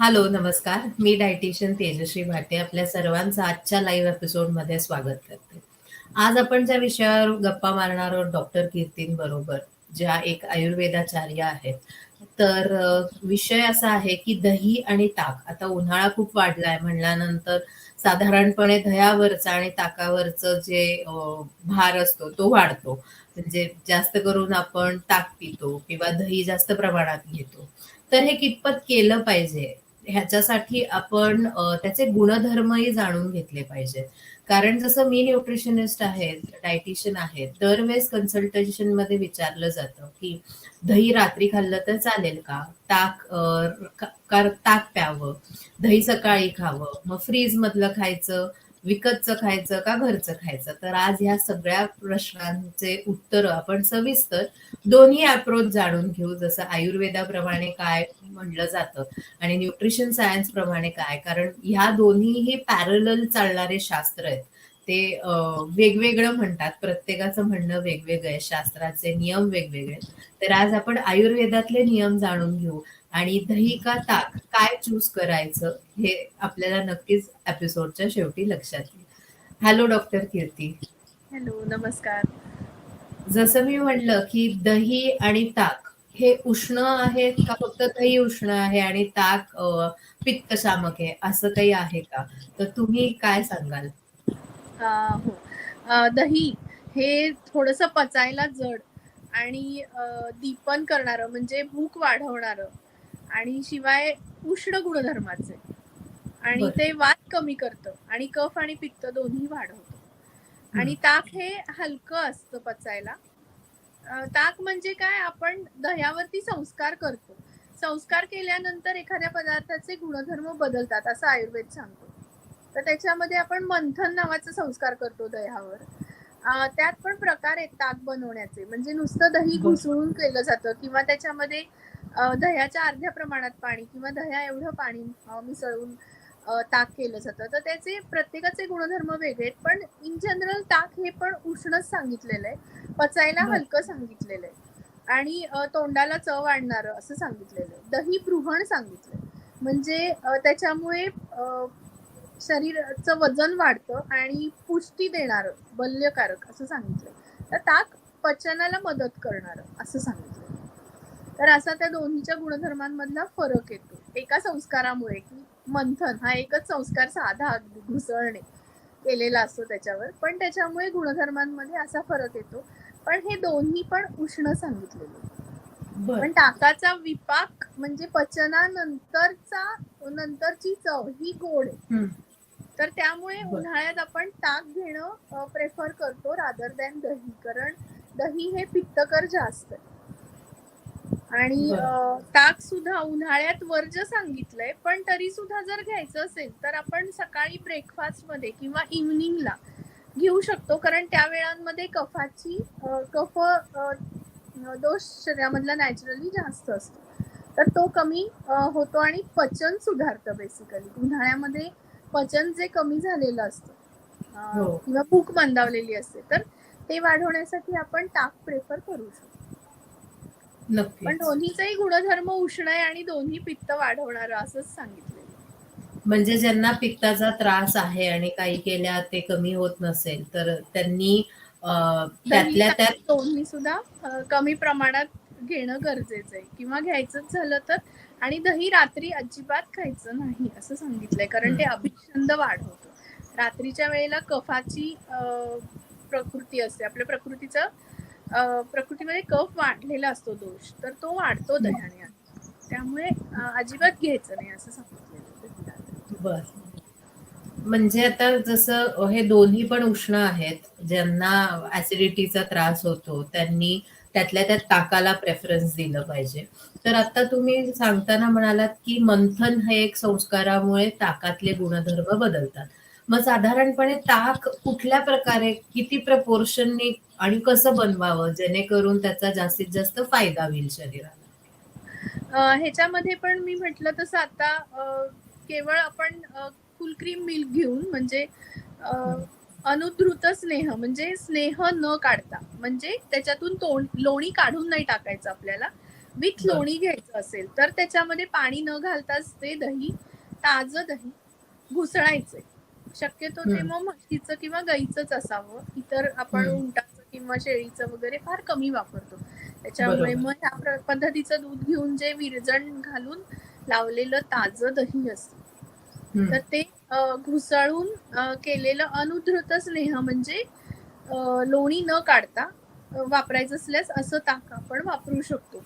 Hello, नमस्कार. मी dietitian Tejashri Bhate आपल्या सर्वांचं आजच्या लाईव्ह एपिसोडमध्ये स्वागत करते. आज आपण ज्या विषयावर गप्पा मारणार आहोत डॉक्टर कीर्तींबरोबर, ज्या एक आयुर्वेदाचार्य आहेत. तर विषय असा आहे की दही आणि ताक. आता उन्हाळा खूप वाढलाय म्हणल्यानंतर साधारणपणे दह्यावरचा आणि ताकावरचं जे भार असतो तो वाढतो. म्हणजे जास्त करून आपण ताक पितो किंवा दही जास्त प्रमाणात घेतो. तर हे कितपत केलं पाहिजे? ह्याच्यासाठी आपण त्याचे गुणधर्मही जाणून घेतले पाहिजेत. कारण जसं मी न्यूट्रिशनिस्ट आहे, डायटिशियन आहे. दरवेळेस कन्सल्टेशनमध्ये विचारलं जातं, की दही रात्री खाल्लं तर चालेल का? ताक ताक प्यावं? दही सकाळी खावं? मग फ्रीज मधलं खायचं, विकतचं खायचं का घरचं खायचं? तर आज ह्या सगळ्या प्रश्नांचे उत्तर आपण सविस्तर दोन्ही अप्रोच जाणून घेऊ. जसं आयुर्वेदाप्रमाणे काय म्हणलं जातं आणि न्यूट्रिशन सायन्स प्रमाणे काय. कारण ह्या दोन्हीही पॅरल चालणारे शास्त्र आहेत. ते वेगवेगळं म्हणतात. प्रत्येकाचं म्हणणं वेगवेगळं आहे. शास्त्राचे नियम वेगवेगळे तर आज आपण आयुर्वेदातले नियम जाणून घेऊ आणि दही का ताक काय चूज करायचं हे आपल्याला नक्कीच एपिसोडच्या शेवटी लक्षात येईल. हॅलो डॉक्टर कीर्ती. हॅलो, नमस्कार. जसं मी म्हटलं, की दही आणि ताक हे उष्ण आहेत का फक्त दही उष्ण आहे आणि ताक पित्तशामक आहे, असं काही आहे का? तर तुम्ही काय सांगाल? हो. दही हे थोडंसं पचायला जड आणि दीपन करणारं म्हणजे भूक वाढवणारं आणि शिवाय उष्ण गुणधर्माचं. आणि. ते वात कमी करतं आणि कफ आणि पित्त दोन्ही वाढवतं. आणि. ताक हे हलकं असतं पचायला. ताक म्हणजे काय आपण दह्यावरती संस्कार करतो. संस्कार केल्यानंतर एखाद्या पदार्थाचे गुणधर्म बदलतात असं आयुर्वेद सांगतो. तर त्याच्यामध्ये आपण मंथन नावाचा संस्कार करतो दह्यावर. त्यात पण प्रकार आहेत ताक बनवण्याचे. म्हणजे नुसतं दही. घुसळून केलं जातं किंवा त्याच्यामध्ये दह्याच्या अर्ध्या प्रमाणात पाणी किंवा दह्या एवढं पाणी मिसळून ताक केलं जातं. तर त्याचे प्रत्येकाचे गुणधर्म वेगळे आहेत. पण इन जनरल ताक हे पण उष्णच सांगितलेलं आहे. पचायला. हलकं सांगितलेलं आहे आणि तोंडाला चव आणणारं असं सांगितलेलं आहे. दही पृहण सांगितलंय. म्हणजे त्याच्यामुळे शरीराचं वजन वाढतं आणि पुष्टी देणारं, बल्यकारक असं सांगितलंय. तर ताक पचनाला मदत करणारं असं सांगितलंय. तर असा त्या दोन्हीच्या गुणधर्मांमधला फरक येतो. एका संस्कारामुळे की मंथन हा एकच संस्कार साधा घुसळणे केलेला असतो त्याच्यावर. पण त्याच्यामुळे गुणधर्मांमध्ये असा फरक येतो. पण हे दोन्ही पण उष्ण सांगितलेले. पण ताकाचा विपाक म्हणजे पचनानंतरचा नंतरची चव ही गोड आहे. तर त्यामुळे. उन्हाळ्यात आपण ताक घेणं प्रिफर करतो रादर दॅन दही. कारण दही हे पित्तकर जास्त आहे. आणि ताक सुद्धा उन्हाळ्यात वर्ज्य सांगितलंय. पण तरी सुद्धा जर घ्यायचं असेल तर आपण सकाळी ब्रेकफास्टमध्ये किंवा इव्हनिंगला घेऊ शकतो. कारण त्या वेळांमध्ये कफाची कफ दोष शरीरामधला नॅचरली जास्त असतो. तर तो कमी होतो आणि पचन सुधारतं बेसिकली. उन्हाळ्यामध्ये पचन जे कमी झालेलं असतं हो. किंवा भूक मंदावलेली असते. तर ते वाढवण्यासाठी आपण ताक प्रिफर करू शकतो. पण नक्कीच. दोन्हीचाही गुणधर्म उष्ण आहे आणि दोन्ही पित्त वाढवणारं असंच सांगितलेलं आहे. म्हणजे ज्यांना पित्ताचा त्रास आहे आणि काही केल्या ते कमी होत नसेल, तर त्यांनी अ, त्यातल्या त्यात दोन्ही सुद्धा अ, कमी प्रमाणात घेणं गरजेचं आहे किंवा घ्यायचंच झालं तर आणि दही रात्री अजिबात खायचं नाही असं सांगितलंय. कारण ते. अभिछंद वाढवतं. रात्रीच्या वेळेला कफाची अ, प्रकृती असते. आपल्या प्रकृतीचं प्रकृतीमध्ये कफ वाढलेला असतो दोष. तर तो वाढतो दह्याने. त्यामुळे अजिबात घ्यायचं नाही असं सांगितलेलं म्हणजे आता जसं हे दोन्ही पण उष्ण आहेत. ज्यांना ऍसिडिटीचा त्रास होतो, त्यांनी त्यातल्या त्यात ताकाला प्रेफरन्स दिलं पाहिजे. तर आता तुम्ही सांगताना म्हणालात, की मंथन हे एक संस्कारामुळे ताकातले गुणधर्म बदलतात. मग साधारणपणे ताक कुठल्या प्रकारे, किती प्रपोर्शननी आणि कसं बनवावं, जेणेकरून त्याचा जास्तीत जास्त फायदा होईल शरीराला? ह्याच्यामध्ये पण मी म्हटलं तसं आता केवळ आपण अ, फुल क्रीम मिल्क घेऊन म्हणजे अ. अनुधृत स्नेह म्हणजे स्नेह न काढता म्हणजे त्याच्यातून तोंड लोणी काढून नाही टाकायचं आपल्याला. विथ. लोणी घ्यायचं असेल तर त्याच्यामध्ये पाणी न घालताच ते दही ताजं दही घुसळायचंय शक्यतो ते. मग म्हशीचं किंवा गाईचंच असावं इतर आपण. उंटाचं किंवा शेळीचं वगैरे फार कमी वापरतो त्याच्यामुळे. मग ह्या पद्धतीचं दूध घेऊन जे विरजण घालून लावलेलं ताजं दही असतं. तर ते घुसळून केलेलं अनुधृत स्नेह म्हणजे लोणी न काढता वापरायचं असल्यास असं ताक आपण वापरू शकतो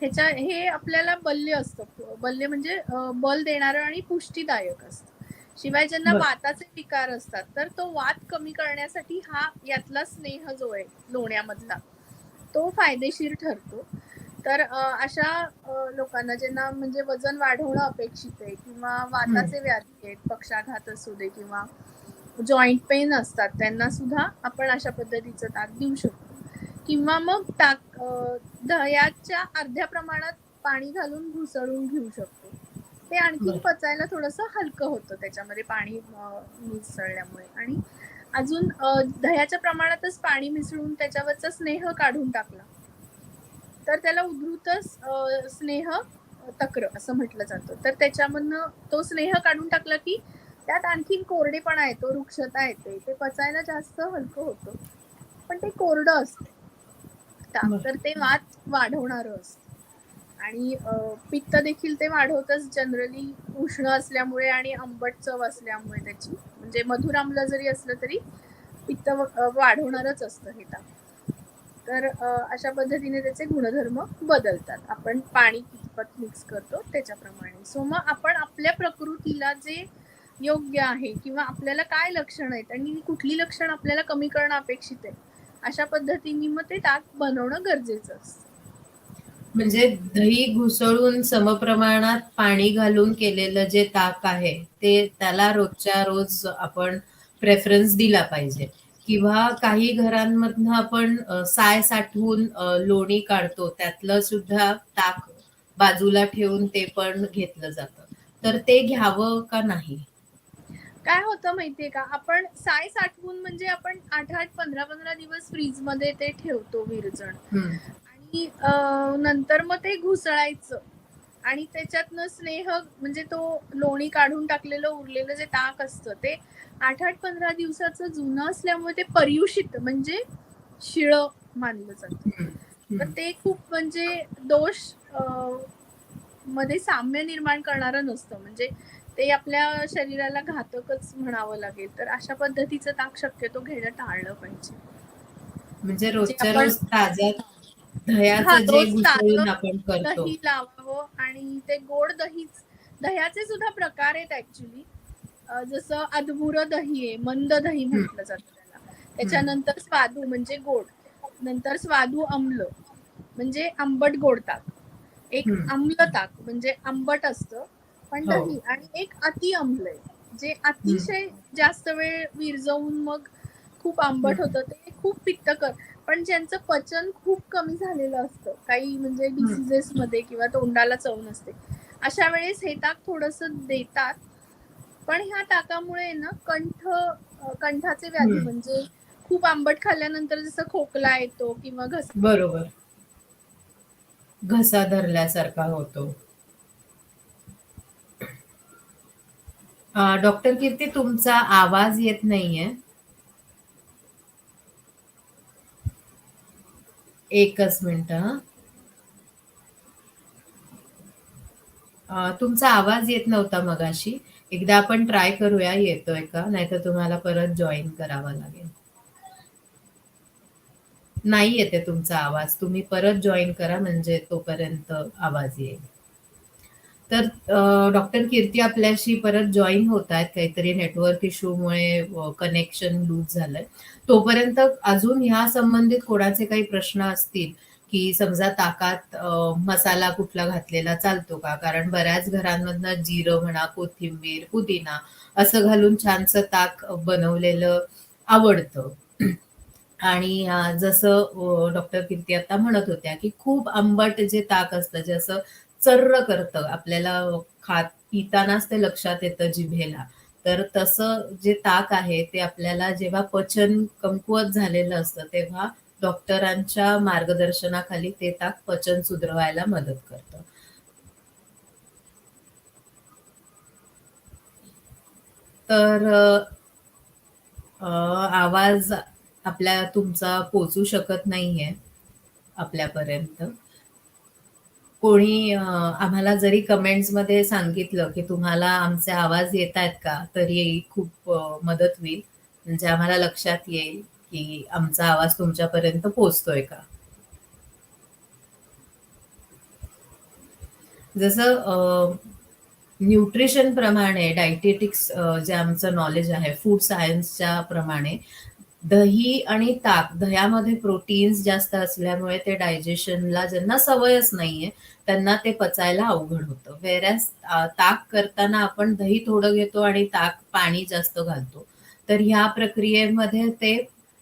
ह्याच्या हे आपल्याला बल्य असतं बल्य म्हणजे बल देणारं आणि पुष्टीदायक असतं शिवाय ज्यांना. वाताचे विकार असतात तर तो वात कमी करण्यासाठी हा यातला स्नेह जो आहे लोण्यामधला तो फायदेशीर ठरतो. तर अशा लोकांना ज्यांना म्हणजे वजन वाढवणं अपेक्षित आहे किंवा वाताचे व्याधी आहेत पक्षाघात असू दे किंवा जॉईंट पेन असतात त्यांना सुद्धा आपण अशा पद्धतीचं ताक देऊ शकतो. किंवा मग ताक दह्याच्या अर्ध्या प्रमाणात पाणी घालून घुसळून घेऊ शकतो. ते आणखी. पचायला थोडंसं हलकं होतं त्याच्यामध्ये पाणी मिसळल्यामुळे. आणि अजून दह्याच्या प्रमाणातच पाणी मिसळून त्याच्यावरचा स्नेह काढून टाकला. तर त्याला उद्धृत अ, स्नेह तक्र असं म्हटलं जातं. तर त्याच्यामधनं तो स्नेह काढून टाकला की त्यात आणखीन कोरडेपणा येतो वृक्षता येते. ते पचायला जास्त हलकं होतं. पण ते कोरडं असतं. तर ते वात वाढवणारं असतं. आणि पित्त देखील ते वाढवतच जनरली उष्ण असल्यामुळे आणि आंबट चव असल्यामुळे त्याची. म्हणजे मधुर आमलं जरी असलं तरी पित्त वाढवणारच असतं हे ताक. तर अशा पद्धतीने त्याचे गुणधर्म बदलतात. आपण पाणी कितपत मिक्स करतो त्याच्याप्रमाणे. सो मग आपण आपल्या प्रकृतीला जे योग्य आहे किंवा आपल्याला काय लक्षण आहेत आणि कुठली लक्षण आपल्याला कमी करणं अपेक्षित आहे अशा पद्धतीने मग ते ताक बनवणं गरजेचं असतं. म्हणजे दही घुसळून समप्रमाणात पाणी घालून केलेलं जे ताक आहे ते त्याला रोजच्या रोज आपण प्रेफरन्स दिला पाहिजे. किंवा काही घरांमधनं आपण साय साठवून लोणी काढतो त्यातलं सुद्धा ताक बाजूला ठेवून ते पण घेतलं जातं. तर ते घ्यावं का नाही? काय होतं माहितीये का? आपण साय साठवून म्हणजे आपण आठ आठ पंधरा पंधरा दिवस फ्रीजमध्ये ते ठेवतो विरजण. अं, नंतर मग ते घुसळायचं. आणि त्याच्यातनं स्नेह म्हणजे तो लोणी काढून टाकलेलं उरलेलं जे ताक असतं ते आठ आठ पंधरा दिवसाचं जुनं असल्यामुळे ते पर्युषित म्हणजे शिळ मानलं जातं. तर. ते खूप म्हणजे दोषमध्ये साम्य निर्माण करणारं नसतं. म्हणजे ते आपल्या शरीराला घातकच म्हणावं लागेल. तर अशा पद्धतीचं ताक शक्यतो घेणं टाळलं पाहिजे. म्हणजे रोजच्या रोज ताज्या हा, दह्याचं जे रोज घुसळून ताजं आपण करतो. दही लावावं आणि ते गोड दहीच दह्याचे सुद्धा प्रकार आहेत ऍक्च्युली जसं अधमुर दही आहे मंद दही म्हटलं जातं त्याला. त्याच्यानंतर स्वादू म्हणजे गोड. नंतर स्वादू आम्ल म्हणजे आंबट गोड ताक. एक हम्म. आम्ल ताक म्हणजे आंबट असतं पण हो. दही आणि एक अति आम्ल आहे. जे अतिशय जास्त वेळ विरजवून मग खूप आंबट. होतं ते खूप पित्तकर पण ज्यांचं पचन खूप कमी झालेलं असतं. काही म्हणजे डिसिजेस मध्ये किंवा तोंडाला चव नसते. अशा वेळेस हे ताक थोडस देतात. पण ह्या ताकामुळे ना कंठ कंठाचे व्याधी. म्हणजे खूप आंबट खाल्ल्यानंतर जसं खोकला येतो किंवा घसा बरोबर. घसा धरल्यासारखा होतो. डॉक्टर कीर्ती तुमचा आवाज येत नाहीये. एकच मिनिट तुमचा आवाज येत नव्हता मगाशी. एकदा आपण ट्राय करूया येतोय का? नाहीतर तुम्हाला परत जॉईन करावा लागेल. नाही येते तुमचा आवाज. तुम्ही परत जॉईन करा म्हणजे तोपर्यंत आवाज येईल. तर डॉक्टर कीर्ती आपल्याशी परत जॉईन होत आहेत. काहीतरी नेटवर्क इश्यूमुळे कनेक्शन लूज झालंय. तोपर्यंत अजून ह्या संबंधित कोणाचे काही प्रश्न असतील की समजा ताकात मसाला कुठला घातलेला चालतो का? कारण बऱ्याच घरांमधनं जिरं म्हणा कोथिंबीर पुदिना असं घालून छानसं ताक बनवलेलं आवडतं. आणि जसं डॉक्टर कीर्ती आता म्हणत होत्या की खूप आंबट जे ताक असतं जे असं चर्र करतं. आपल्याला खात पितानाच ते लक्षात येतं जिभेला. तर तसं जे ताक आहे ते आपल्याला जेव्हा पचन कमकुवत झालेलं असतं तेव्हा डॉक्टरांच्या मार्गदर्शनाखाली ते ताक पचन सुधरवायला मदत करतं. तर आवाज आपल्या तुमचा पोचू शकत नाहीये आपल्यापर्यंत. कोणी आम्हाला जरी कमेंट्समध्ये सांगितलं की तुम्हाला आमचे आवाज येत आहेत का तरी खूप मदत होईल. म्हणजे आम्हाला लक्षात येईल की आमचा आवाज तुमच्यापर्यंत पोचतोय का. जसं न्यूट्रिशन प्रमाणे डायटेटिक्स जे आमचं नॉलेज आहे फूड सायन्सच्या प्रमाणे दही आणि ताक दह्यामध्ये प्रोटीन्स जास्त असल्यामुळे ते डायजेशनला ज्यांना सवयच नाहीये त्यांना ते पचायला अवघड होतं. वेऱ्यास ताक करताना आपण दही थोडं घेतो आणि ताक पाणी जास्त घालतो. तर ह्या प्रक्रियेमध्ये ते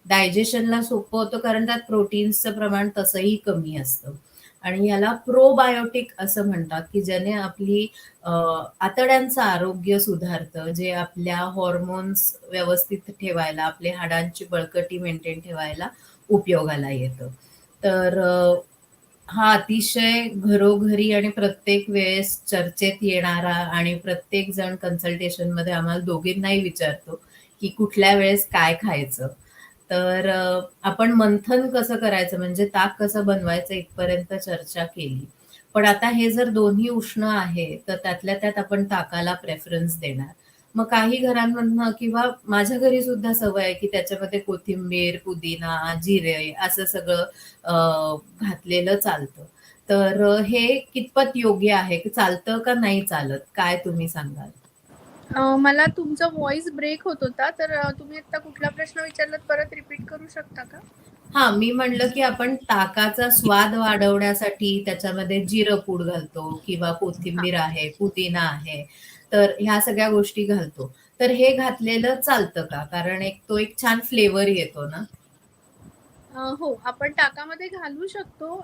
डायजेशनला सोपं होतं कारण त्यात प्रोटीन्सचं प्रमाण तसंही कमी असतं. आणि याला प्रोबायोटिक असं म्हणतात की ज्याने आपली आतड्यांचं आरोग्य सुधारतं जे आपल्या हॉर्मोन्स व्यवस्थित ठेवायला आपले हाडांची बळकटी मेंटेन ठेवायला उपयोगाला येतं. तर हा अतिशय घरोघरी आणि प्रत्येक वेळेस चर्चेत येणारा आणि प्रत्येक जण कन्सल्टेशनमध्ये आम्हाला दोघींनाही विचारतो की कुठल्या वेळेस काय खायचं? तर आपण मंथन कसं करायचं? म्हणजे ताक कसं बनवायचं? इथपर्यंत चर्चा केली. पण आता हे जर दोन्ही उष्ण आहे तर त्यातल्या त्यात आपण ताकाला प्रेफरन्स देणार. मग काही घरांमधनं किंवा माझ्या घरी सुद्धा सवय आहे की त्याच्यामध्ये कोथिंबीर पुदिना जिरे असं सगळं घातलेलं चालतं. तर हे कितपत योग्य आहे? की चालतं का नाही चालत? काय तुम्ही सांगाल? मला तुमचा व्हॉइस ब्रेक होत होता तर तुम्ही आता कुठला प्रश्न विचारलात परत रिपीट करू शकता का? हा मी म्हणलं की आपण ताकाचा स्वाद वाढवण्यासाठी त्याच्यामध्ये जिरं पूड घालतो किंवा कोथिंबीर आहे पुदिना आहे तर ह्या सगळ्या गोष्टी घालतो. तर हे घातलेलं चालतं का? कारण एक तो एक छान फ्लेवर येतो ना? हो आपण ताकामध्ये घालू शकतो.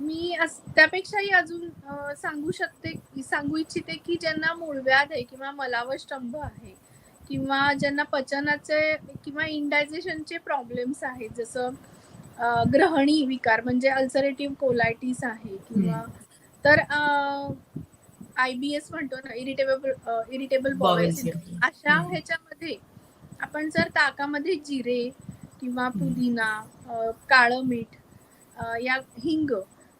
मी त्यापेक्षाही अजून सांगू शकते सांगू इच्छिते की ज्यांना मूळव्याध आहे किंवा मलावष्टंभ आहे किंवा ज्यांना पचनाचे किंवा इंडायजेशनचे प्रॉब्लेम्स आहेत जसं ग्रहणी विकार म्हणजे अल्सरेटिव्ह कोलायटिस आहे किंवा तर आय बी एस म्हणतो ना इरिटेबल इरिटेबल बॉवेल अशा ह्याच्यामध्ये आपण जर ताकामध्ये जिरे किंवा पुदिना काळं मीठ या हिंग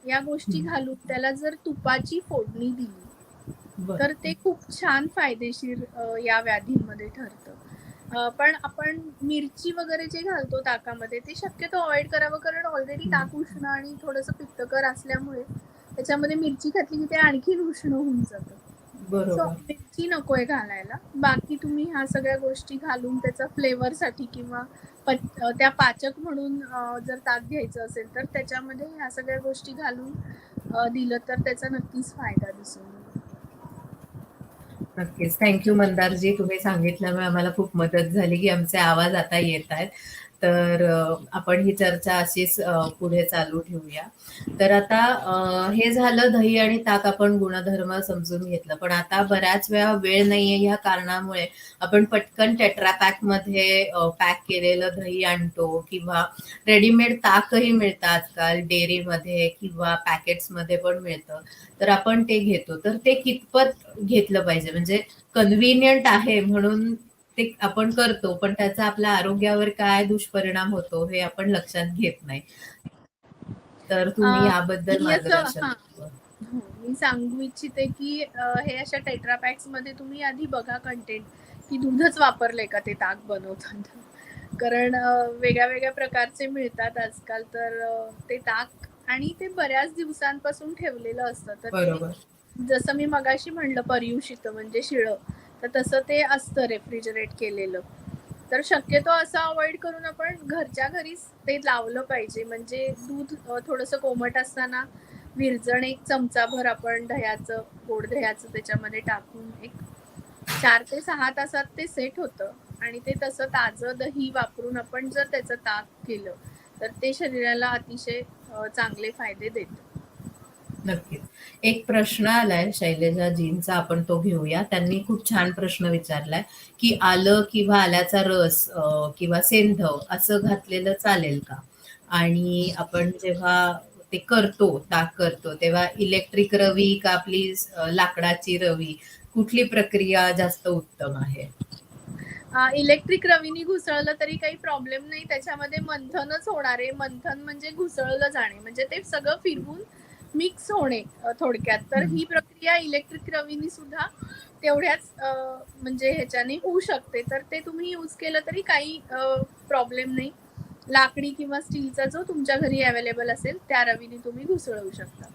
या गोष्टी घालून त्याला जर तुपाची फोडणी दिली तर ते खूप छान फायदेशीर या व्याधींमध्ये ठरतं. पण आपण मिरची वगैरे जे घालतो ताकामध्ये ते शक्यतो अवॉइड करावं कारण ऑलरेडी ताक उष्ण आणि थोडस पित्तकर असल्यामुळे त्याच्यामध्ये मिरची घातली की ते आणखी उष्ण होऊन जातं. सो मिरची नकोय घालायला. बाकी तुम्ही ह्या सगळ्या गोष्टी घालून त्याचा फ्लेवर साठी किंवा त्या पाचक म्हणून जर ताक घ्यायचं असेल तर त्याच्यामध्ये ह्या सगळ्या गोष्टी घालून दिलं तर त्याचा नक्कीच फायदा दिसून नक्कीच. Thank you Mandar ji. तुम्ही सांगितल्यामुळे आम्हाला खूप मदत झाली की आमचे आवाज आता येत आहेत. तर आपण ही चर्चा अशीच पुढे चालू ठेवूया. तर आता हे झालं दही आणि ताक आपण गुणधर्म समजून घेतलं. पण आता बऱ्याच वेळा वेळ नाहीये ह्या कारणामुळे आपण पटकन टेट्रा पॅकमध्ये पॅक केलेलं दही आणतो किंवा रेडीमेड ताकही मिळतं आजकाल डेअरीमध्ये किंवा पॅकेट्समध्ये पण मिळतं. तर आपण ते घेतो. तर ते कितपत घेतलं पाहिजे? म्हणजे कन्व्हिनियंट आहे म्हणून ते आपण करतो पण त्याचा आपल्या आरोग्यावर काय दुष्परिणाम होतो हे आपण लक्षात घेत नाही. तर तुम्ही याबद्दल मार्गदर्शन हो, मी सांगू इच्छिते की हे अशा टेट्रापॅक्समध्ये तुम्ही आधी बघा कंटेंट की दूधच वापरले का ते ताक बनवताना. कारण वेगळ्या वेगळ्या प्रकारचे मिळतात आजकाल तर ते ताक आणि ते बऱ्याच दिवसांपासून ठेवलेलं असतं. तर जसं मी मगाशी म्हणलं पर्युषित म्हणजे शिळ. तर तसं ते असतं रेफ्रिजरेट केलेलं. तर शक्यतो असं अवॉइड करून आपण घरच्या घरीच ते लावलं पाहिजे. म्हणजे दूध थोडंसं कोमट असताना विरजण एक चमचाभर आपण दह्याचं गोड दह्याचं त्याच्यामध्ये टाकून एक चार ते सहा तासात ते सेट होतं. आणि ते तसं ताजं दही वापरून आपण जर त्याचं ताक केलं तर ते शरीराला अतिशय चांगले फायदे देतं. नक्कीच. एक प्रश्न आलाय शैलेजा जींचा आपण तो घेऊया. त्यांनी खूप छान प्रश्न विचारलाय की आलं किंवा आल्याचा रस किंवा सेंधव असं घातलेलं चालेल का? आणि आपण जेव्हा ते करतो ताक करतो तेव्हा इलेक्ट्रिक रवी का आपली अ, लाकडाची रवी? कुठली प्रक्रिया जास्त उत्तम आहे? इलेक्ट्रिक रवीनी घुसळलं तरी काही प्रॉब्लेम नाही. त्याच्यामध्ये मंथनच होणार आहे. मंथन म्हणजे घुसळलं जाणे. म्हणजे ते सगळं फिरवून मिक्स होणे थोडक्यात. तर. ही प्रक्रिया इलेक्ट्रिक रवीनी सुद्धा तेवढ्याच म्हणजे ह्याच्याने होऊ शकते. तर ते तुम्ही यूज केलं तरी काही प्रॉब्लेम नाही. लाकडी किंवा स्टीलचा जो तुमच्या घरी अवेलेबल असेल त्या रवीने तुम्ही घुसळवू शकता.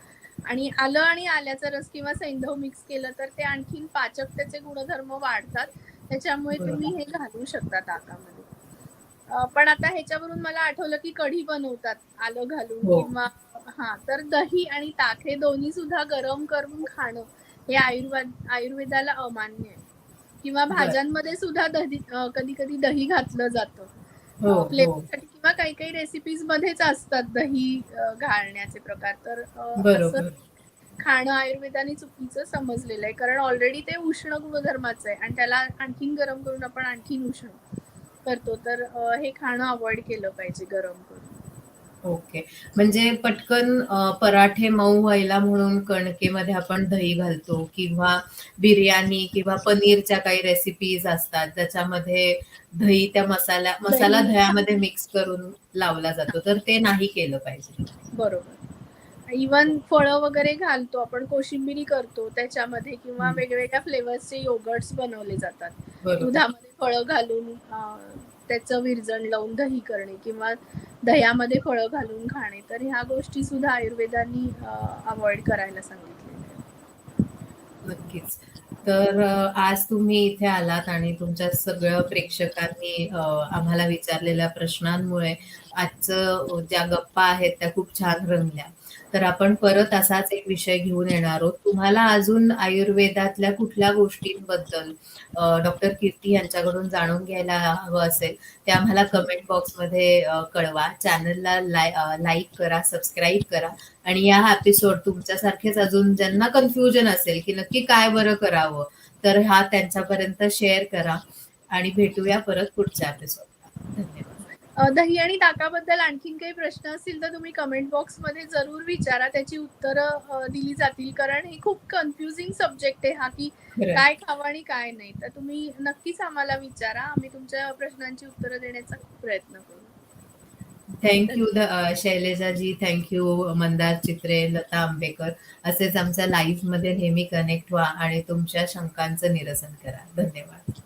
आणि आलं आणि आल्याचा रस किंवा सैंधव मिक्स केलं तर ते आणखीन पाचक त्याचे गुणधर्म वाढतात. त्याच्यामुळे. तुम्ही हे घालू शकता ताकामध्ये. पण आता ह्याच्यावरून मला आठवलं की कढी बनवतात आलं घालून हो. किंवा हा तर दही आणि ताक हे दोन्ही सुद्धा गरम करून खाणं हे आयुर्वेद आयुर्वेदाला अमान्य आहे. किंवा. भाज्यांमध्ये सुद्धा दही कधी कधी दही घातलं जातं. हो हो. फ्लेवरसाठी किंवा काही काही रेसिपीज मध्येच असतात दही घालण्याचे प्रकार. तर असं खाणं आयुर्वेदाने चुकीचं समजलेलं आहे. कारण ऑलरेडी ते उष्ण गुणधर्माचं आहे आणि त्याला आणखीन गरम करून आपण आणखीन उष्ण. करतो तर हे खाणं अवॉइड केलं पाहिजे गरम करून. ओके. म्हणजे पटकन पराठे मऊ व्हायला म्हणून कणकेमध्ये आपण दही घालतो किंवा बिर्याणी किंवा पनीरच्या काही रेसिपीज असतात ज्याच्यामध्ये दही त्या मसाला दही. दह्यामध्ये मिक्स करून लावला जातो तर ते नाही केलं पाहिजे. बरोबर. इवन फळं वगैरे घालतो आपण कोशिंबिरी करतो त्याच्यामध्ये किंवा. वेगवेगळ्या फ्लेवर्सचे योगर्ट्स बनवले जातात दुधामध्ये फळं घालून त्याचं विरजण लावून दही करणे किंवा दह्यामध्ये फळं घालून खाणे तर ह्या गोष्टी सुद्धा आयुर्वेदानी अवॉइड करायला सांगितलेल्या आहेत. नक्कीच तर आज तुम्ही इथे आलात आणि तुमच्या सगळ्या प्रेक्षकांनी आम्हाला विचारलेल्या प्रश्नांमुळे आजचं ज्या गप्पा आहेत त्या खूप छान रंगल्या. तर आपण परत असाच एक विषय घेऊन येणार आहोत. तुम्हाला अजून आयुर्वेदातल्या कुठल्या गोष्टींबद्दल डॉक्टर कीर्ती यांच्याकडून जाणून घ्यायला हवं असेल ते आम्हाला कमेंट बॉक्समध्ये कळवा. चॅनलला लाय लाईक करा सबस्क्राईब करा आणि या एपिसोड तुमच्यासारखेच अजून ज्यांना कन्फ्युजन असेल की नक्की काय बरं करावं तर हा त्यांच्यापर्यंत शेअर करा आणि भेटूया परत पुढच्या एपिसोडला. धन्यवाद. दही आणि ताकाबद्दल आणखीन काही प्रश्न असतील तर तुम्ही कमेंट बॉक्समध्ये जरूर विचारा. त्याची उत्तरं दिली जातील. कारण हे खूप कन्फ्युजिंग सब्जेक्ट आहे हा की. काय खावं आणि काय नाही. तर तुम्ही नक्कीच आम्हाला विचारा. आम्ही तुमच्या प्रश्नांची उत्तरं देण्याचा प्रयत्न करू. Thank you Shailaja ji. Thank you Mandar Chitre Lata Ambekar. असेच आमच्या लाईव्हमध्ये नेहमी कनेक्ट व्हा आणि तुमच्या शंकांचं निरसन करा. धन्यवाद.